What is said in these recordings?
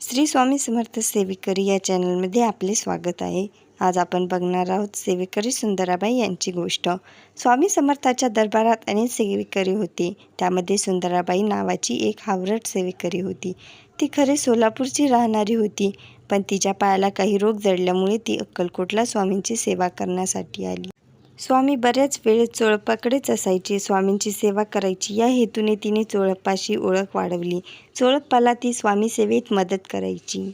श्री स्वामी समर्थ सेवेकरी या चॅनलमध्ये आपले स्वागत आहे. आज आपण बघणार आहोत सेवेकरी सुंदराबाई यांची गोष्ट. स्वामी समर्थाच्या दरबारात अनेक सेवेकरी होते. त्यामध्ये सुंदराबाई नावाची एक हावरट सेवेकरी होती. ती खरे सोलापूरची राहणारी होती पण तिच्या पायाला काही रोग जडल्यामुळे ती अक्कलकोटला स्वामींची सेवा करण्यासाठी आली. स्वामी बऱ्याच वेळेस चोळपाकडेच असायचे. स्वामींची सेवा करायची. या हेतूने तिने चोळप्पाशी ओळख वाढवली. चोळप्पाला ती स्वामी सेवेत मदत करायची.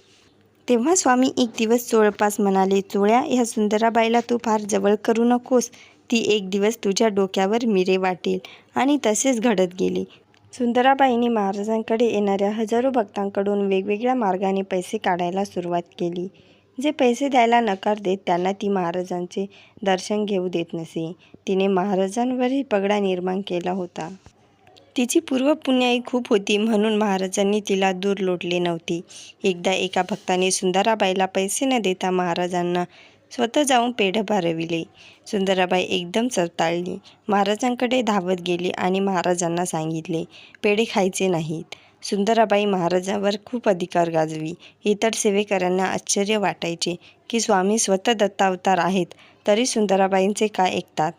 तेव्हा स्वामी एक दिवस चोळपास म्हणाले चोळ्या ह्या सुंदराबाईला तू फार जवळ करू नकोस. ती एक दिवस तुझ्या डोक्यावर मिरे वाटेल. आणि तसेच घडत गेले. सुंदराबाईंनी महाराजांकडे येणाऱ्या हजारो भक्तांकडून वेगवेगळ्या मार्गाने पैसे काढायला सुरुवात केली. जे पैसे द्यायला नकार देत त्यांना ती महाराजांचे दर्शन घेऊ देत नसे. तिने महाराजांवरही पगडा निर्माण केला होता. तिची पूर्वपुण्याई खूप होती म्हणून महाराजांनी तिला दूर लोटले नव्हते. एकदा एका भक्ताने सुंदराबाईला पैसे न देता महाराजांना स्वतः जाऊन पेढं भरविले. सुंदराबाई एकदम चरताळली महाराजांकडे धावत गेली आणि महाराजांना सांगितले पेढे खायचे नाहीत. सुंदराबाई महाराजांवर खूप अधिकार गाजवी. इतर सेवेकऱ्यांना आश्चर्य वाटायचे की स्वामी स्वतः दत्तावतार आहेत तरी सुंदराबाईंचे काय ऐकतात?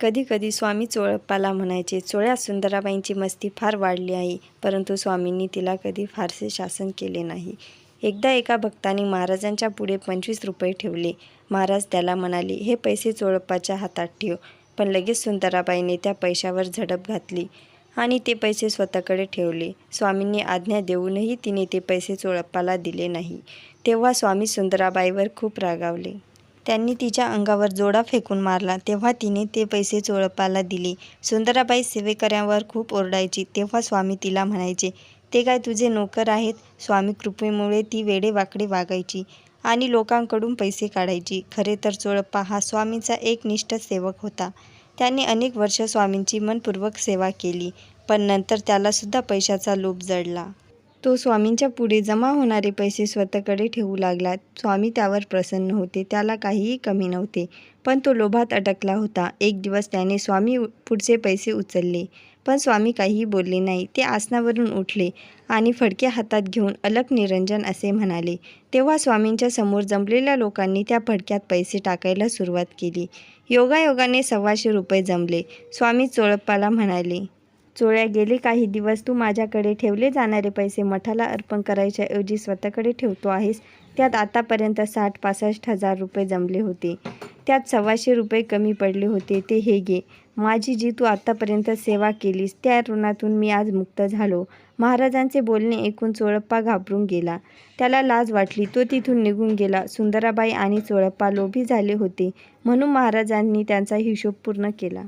कधीकधी स्वामी चोळप्पाला म्हणायचे चोळ्या सुंदराबाईंची मस्ती फार वाढली आहे परंतु स्वामींनी तिला कधी फारसे शासन केले नाही. एकदा एका भक्ताने महाराजांच्या पुढे पंचवीस रुपये ठेवले. महाराज त्याला म्हणाले हे पैसे चोळप्पाच्या हातात ठेव पण लगेच सुंदराबाईने त्या पैशावर झडप घातली. आणि ते पैसे स्वतःकडे ठेवले. स्वामींनी आज्ञा देऊनही तिने ते पैसे चोळप्पाला दिले नाही. तेव्हा स्वामी सुंदराबाईवर खूप रागावले. त्यांनी तिच्या अंगावर जोडा फेकून मारला. तेव्हा तिने ते पैसे चोळप्पाला दिले. सुंदराबाई सेवेकऱ्यांवर खूप ओरडायची. तेव्हा स्वामी तिला म्हणायचे ते काय तुझे नोकर आहेत स्वामी कृपेमुळे ती वेडेवाकडे वागायची आणि लोकांकडून पैसे काढायची. खरे तर चोळप्पा हा स्वामींचा एक निष्ठ सेवक होता. त्याने अनेक वर्ष स्वामींची मनपूर्वक सेवा केली पण नंतर त्यालासुद्धा पैशाचा लोभ जडला. तो स्वामींच्या पुढे जमा होणारे पैसे स्वतःकडे ठेवू लागला. स्वामी त्यावर प्रसन्न होते. त्याला काहीही कमी नव्हते पण तो लोभात अटकला होता. एक दिवस त्याने स्वामी पुढचे पैसे उचलले पण स्वामी काहीही बोलले नाही. ते आसनावरून उठले आणि फडके हातात घेऊन अलक निरंजन असे म्हणाले तेव्हा स्वामींच्या समोर जमलेल्या लोकांनी त्या फडक्यात पैसे टाकायला सुरुवात केली. योगायोगाने सव्वाशे रुपये जमले. स्वामी चोळप्पाला म्हणाले चोळ्या गेले काही दिवस तू माझ्याकडे ठेवले जाणारे पैसे मठाला अर्पण करायच्या ऐवजी स्वतःकडे ठेवतो आहेस. त्यात आतापर्यंत साठ पासष्ट हजार रुपये जमले होते. त्यात सव्वाशे रुपये कमी पडले होते. ते हे घे. माझी जी तू आत्तापर्यंत सेवा केलीस त्या ऋणातून मी आज मुक्त झालो. महाराजांचे बोलणे ऐकून चोळप्पा घाबरून गेला. त्याला लाज वाटली. तो तिथून निघून गेला. सुंदराबाई आणि चोळप्पा लोभी झाले होते. म्हणून महाराजांनी त्यांचा हिशोब पूर्ण केला.